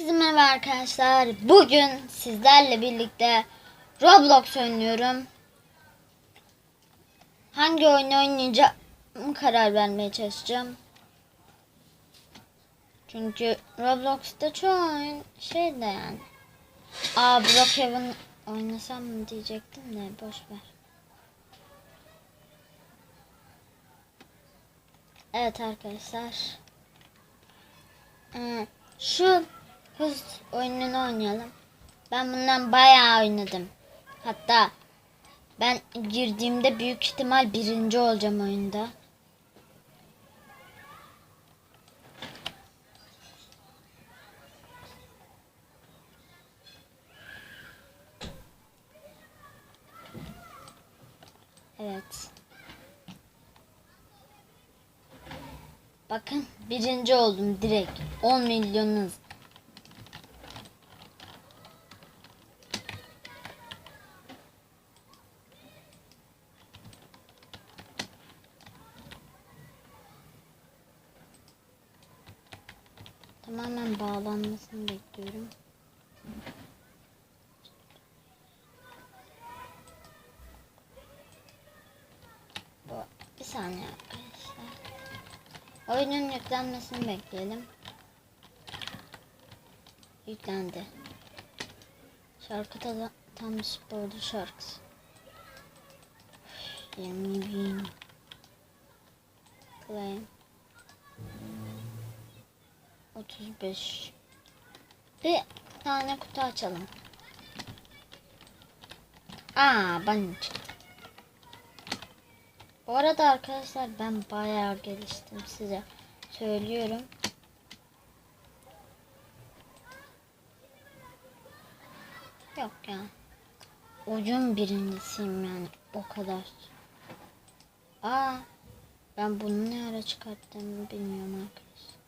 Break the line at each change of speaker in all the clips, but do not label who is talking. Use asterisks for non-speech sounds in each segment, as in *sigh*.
Herkese merhaba arkadaşlar. Bugün sizlerle birlikte Roblox oynuyorum. Hangi oyunu oynayacağım karar vermeye çalışacağım. Çünkü Roblox'ta çoğu oyun şey de yani. Aa Brookhaven oynasam mı diyecektim de boş ver. Evet arkadaşlar. Ee, şu hız oyununu oynayalım. Ben bundan bayağı oynadım. Hatta ben girdiğimde büyük ihtimal birinci olacağım oyunda. Evet. Bakın birinci oldum direkt. 10 milyonuz. Bu bir saniye arkadaşlar. Oyunun yüklenmesini bekleyelim. Yüklendi. Şarkı da tam sporcu şarkısı. 20 bin. Claim. 35. Bir tane kutu açalım. Aa ben. Bu arada arkadaşlar ben bayağı geliştim size söylüyorum. Yok ya. Ucun birincisiyim yani o kadar. Aa ben bunu ne ara çıkarttığımı bilmiyorum arkadaşlar.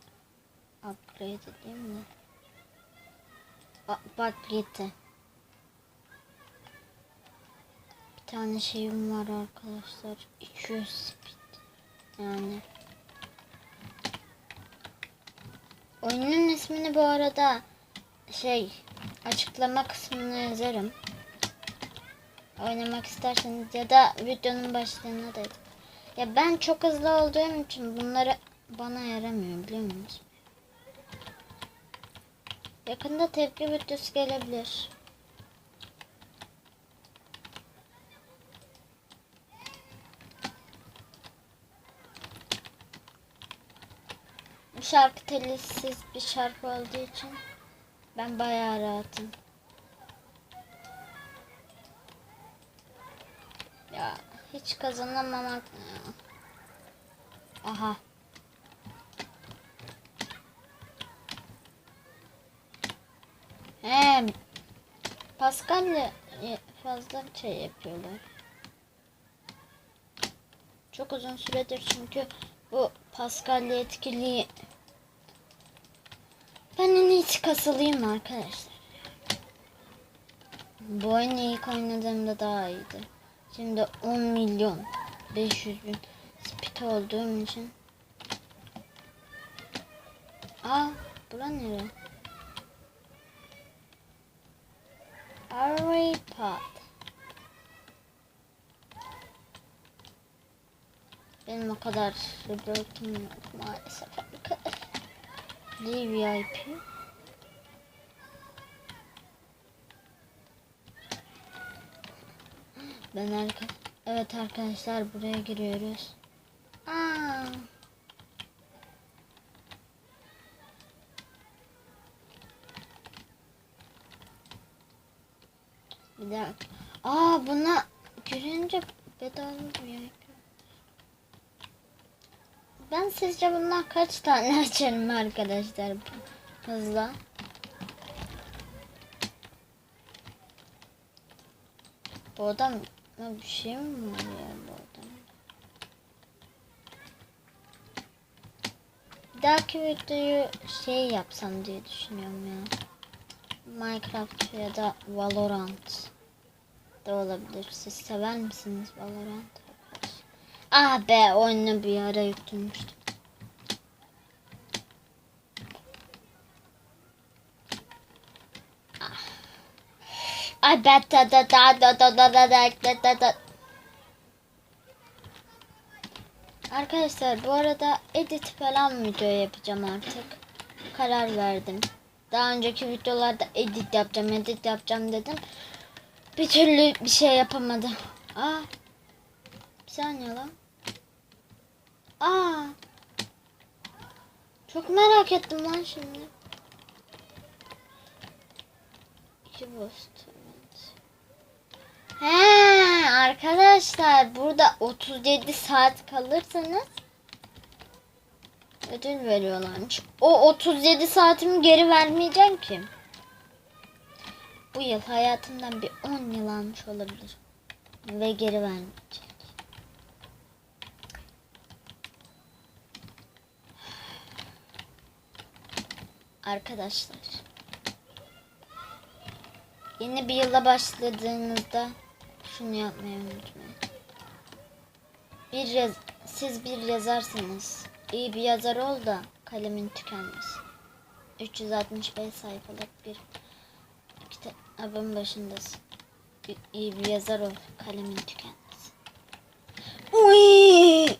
Upgrade edeyim mi? Bak gitti. Bir tane şeyim var arkadaşlar. 200 speed. Yani. Oyunun ismini bu arada şey açıklama kısmına yazarım. Oynamak isterseniz ya da videonun başlığına da. Ya ben çok hızlı olduğum için bunları bana yaramıyor biliyor musunuz? Yakında tepki videosu gelebilir. Bu şarkı telifsiz bir şarkı olduğu için ben bayağı rahatım. Ya hiç kazanamamak. Aha. He. Pascal'le fazla bir şey yapıyorlar. Çok uzun süredir çünkü bu Pascal'le etkili. Ben en iyisi kasılayım arkadaşlar. Bu oyunu ilk oynadığımda daha iyiydi. Şimdi 10 milyon 500 bin speed olduğum için. Aa, bura nere? Pod. Benim o kadar Robert'um yok maalesef arkadaşlar. VIP. Ben arka Evet arkadaşlar buraya giriyoruz. Aa buna girince bedava VIP. Ben sizce bundan kaç tane *laughs* açarım arkadaşlar hızla? Bu adam ya bir şey mi var ya bu adam? Bir dahaki videoyu şey yapsam diye düşünüyorum ya. Minecraft ya da Valorant da olabilir. Siz sever misiniz Valorant? Ah be oyunu bir ara yüklenmiştim. Ay bet da da da da da da da da da da. Arkadaşlar bu arada edit falan video yapacağım artık. Karar verdim. Daha önceki videolarda edit yapacağım, edit yapacağım dedim. Bir türlü bir şey yapamadım. Aa. Bir saniye lan. Aa. Çok merak ettim lan şimdi. İki boost. He arkadaşlar burada 37 saat kalırsanız ödül veriyorlarmış. O 37 saatimi geri vermeyeceğim ki. Bu yıl hayatımdan bir 10 yıl almış olabilir. Ve geri vermeyecek. Arkadaşlar. Yeni bir yıla başladığınızda şunu yapmayı unutmayın. Bir yaz, siz bir yazarsınız. İyi bir yazar ol da kalemin tükenmesin. 365 sayfalık bir kitabın başındasın. İyi bir yazar ol, kalemin tükenmesin. Uy!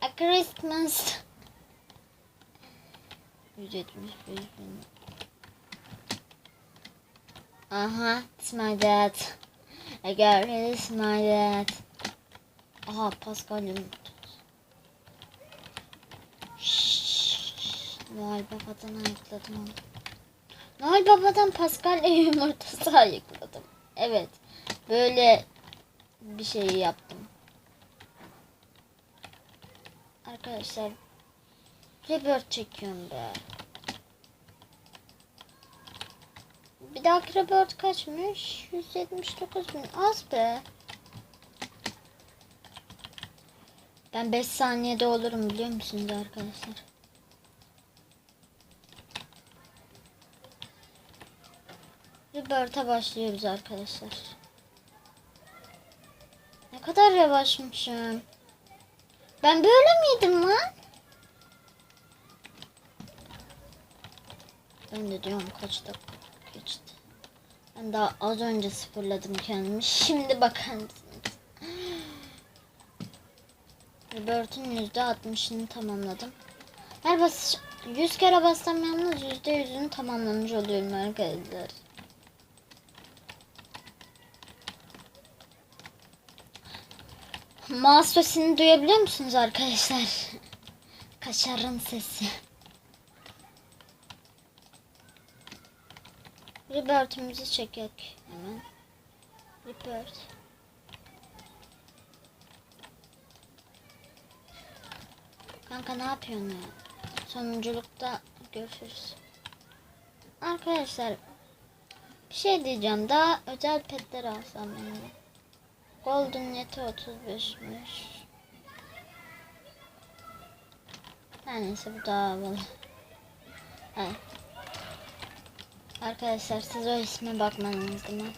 A Christmas. 175 bin. Aha, it's my dad. I got it, it's my dad. Aha, Pascal Noel Baba'dan ayıkladım onu. Baba'dan Pascal *laughs* yumurtası ayıkladım. Evet, böyle bir şey yaptım. Arkadaşlar, Rebirth çekiyorum be. Bir dahaki Rebirth kaçmış? 179 bin. Az be. Ben 5 saniyede olurum biliyor musunuz arkadaşlar? Rebirth'a başlıyoruz arkadaşlar. Ne kadar yavaşmışım. Ben böyle miydim lan? Ben de diyorum kaç dakika geçti. Ben daha az önce sıfırladım kendimi. *laughs* Şimdi bakar mısınız? Robert'ın %60'ını tamamladım. Her bas 100 kere bassam yalnız %100'ünü tamamlamış oluyorum arkadaşlar. Mouse sesini duyabiliyor musunuz arkadaşlar? Kaşarın sesi. Rebirth'imizi çekek hemen. Rebirth. Kanka ne yapıyorsun ya? Sonunculukta görüşürüz. Arkadaşlar bir şey diyeceğim. Daha özel petler alsam yani. Golden Yeti 35'miş. Her neyse bu daha havalı. Arkadaşlar siz o isme bakmanız mi?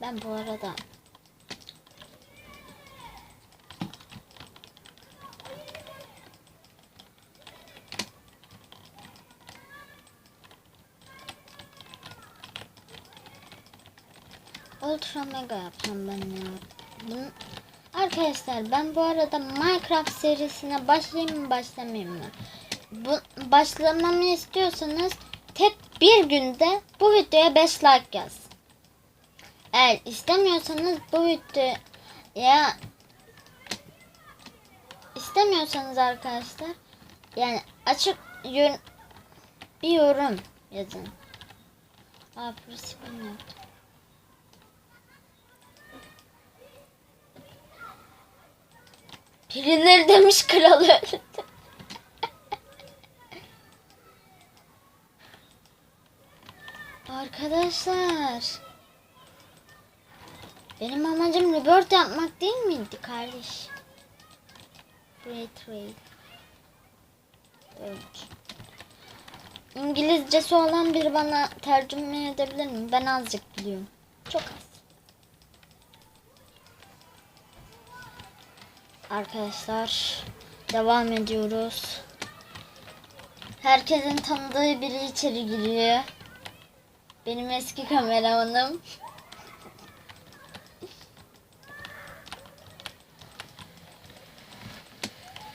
Ben bu arada Ultra Mega yapacağım ben ya. Bunu... Arkadaşlar ben bu arada Minecraft serisine başlayayım mı başlamayayım mı? Bu, başlamamı istiyorsanız tek bir günde bu videoya 5 like yaz. Eğer istemiyorsanız bu videoya istemiyorsanız arkadaşlar yani açık bir yorum yazın. Aa burası ben yaptım. Birileri demiş kral öldü. Arkadaşlar. Benim amacım rebirth yapmak değil miydi kardeş? Free trade. Evet. İngilizcesi olan biri bana tercüme edebilir mi? Ben azıcık biliyorum. Çok az. Arkadaşlar Devam ediyoruz. Herkesin tanıdığı biri içeri giriyor. Benim eski kameramanım.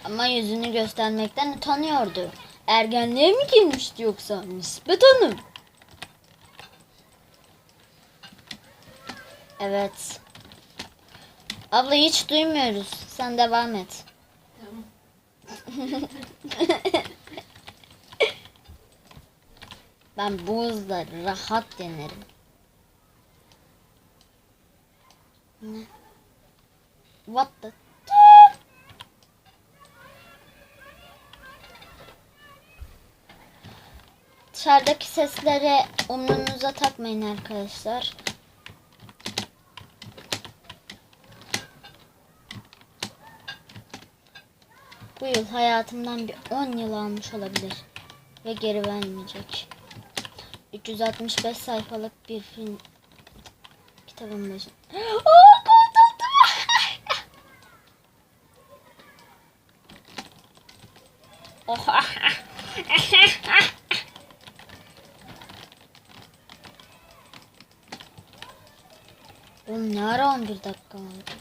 Ama yüzünü göstermekten utanıyordu. Ergenliğe mi girmişti yoksa? Nispet Hanım. Evet. Abla hiç duymuyoruz. Sen devam et.
Tamam. *laughs*
Ben bu hızla rahat denerim. Ne? What the? Dışarıdaki seslere umrunuza takmayın arkadaşlar. Bu yıl hayatımdan bir 10 yıl almış olabilir. Ve geri vermeyecek. 365 sayfalık bir film kitabın başı. Aa, *gasps* kurtuldum. *laughs* Oha. *laughs* Oğlum ne ara 11 dakika oldu?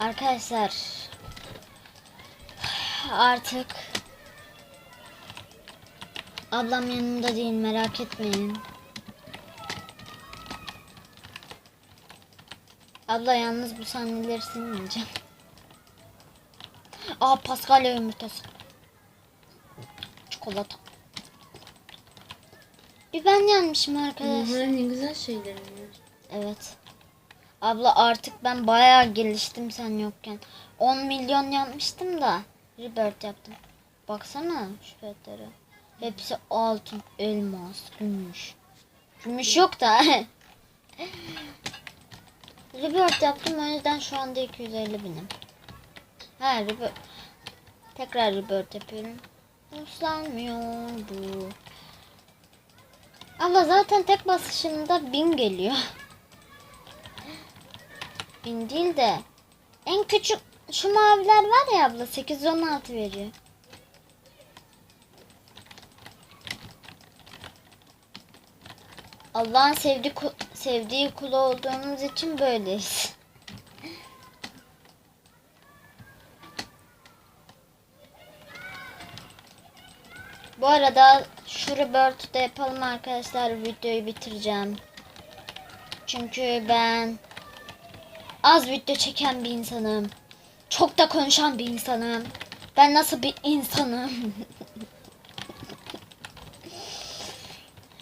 Arkadaşlar artık ablam yanımda değil merak etmeyin. Abla yalnız bu sahneleri silmeyeceğim. Aa Paskalya yumurtası. Çikolata. Bir ben yanmışım arkadaşlar.
Ne güzel şeyler ya.
Evet. Abla artık ben bayağı geliştim sen yokken. 10 milyon yapmıştım da rebirth yaptım. Baksana şu fetlere. Hepsi altın, elmas, gümüş. Gümüş yok da. *laughs* rebirth yaptım o yüzden şu anda 250 binim. Ha rebirth. Tekrar rebirth yapıyorum. Uslanmıyor bu. Abla zaten tek basışımda 1000 geliyor. *laughs* Bin değil de en küçük şu maviler var ya abla 816 veriyor. Allah'ın sevdiği, ku- sevdiği kulu olduğumuz için böyleyiz. Bu arada şu rebirth'ü de yapalım arkadaşlar. Videoyu bitireceğim. Çünkü ben az video çeken bir insanım. Çok da konuşan bir insanım. Ben nasıl bir insanım?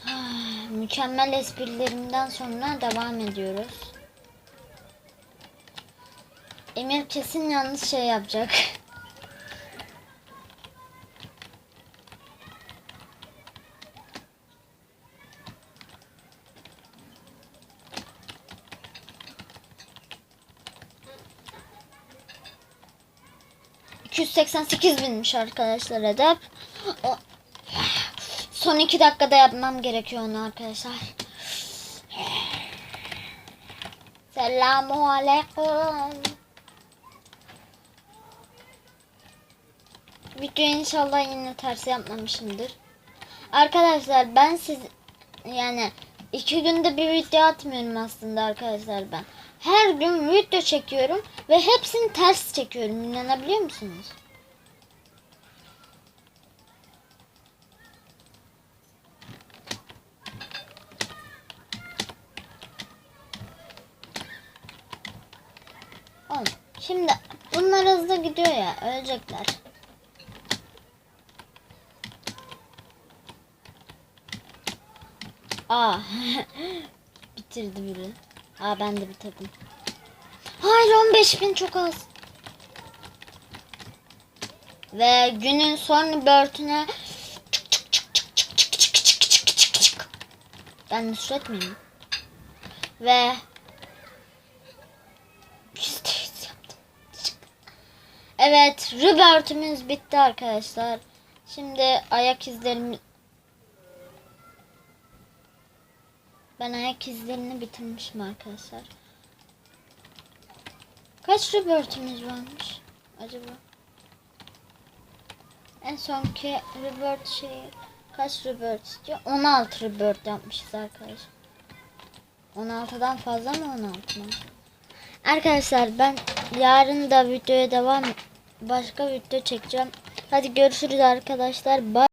Ah, Mükemmel esprilerimden sonra devam ediyoruz. Emir kesin yanlış şey yapacak. ...288 binmiş arkadaşlar hedef. O... Son iki dakikada yapmam gerekiyor onu arkadaşlar. Selamun aleyküm. Video inşallah yine ters yapmamışımdır. Arkadaşlar ben siz yani iki günde bir video atmıyorum aslında arkadaşlar ben. Her gün video çekiyorum ve hepsini ters çekiyorum. İnanabiliyor musunuz? Oğlum, Şimdi bunlar hızlı gidiyor ya ölecekler. Aa bitirdi biri. Aa ben de bitirdim. Hayır 15 bin çok az. Ve günün son börtüne çık çık çık çık çık çık çık çık çık çık çık. Ben Nusret miyim? Ve. Evet, Robert'imiz bitti arkadaşlar. Şimdi ayak izlerimi Ben ayak izlerini bitirmişim arkadaşlar. Kaç Robert'imiz varmış acaba? En sonki rebirth şeyi kaç rebirth istiyor? 16 rebirth yapmışız arkadaşlar. 16'dan fazla mı 16 mı? Arkadaşlar ben yarın da videoya devam başka video çekeceğim. Hadi görüşürüz arkadaşlar. Bye.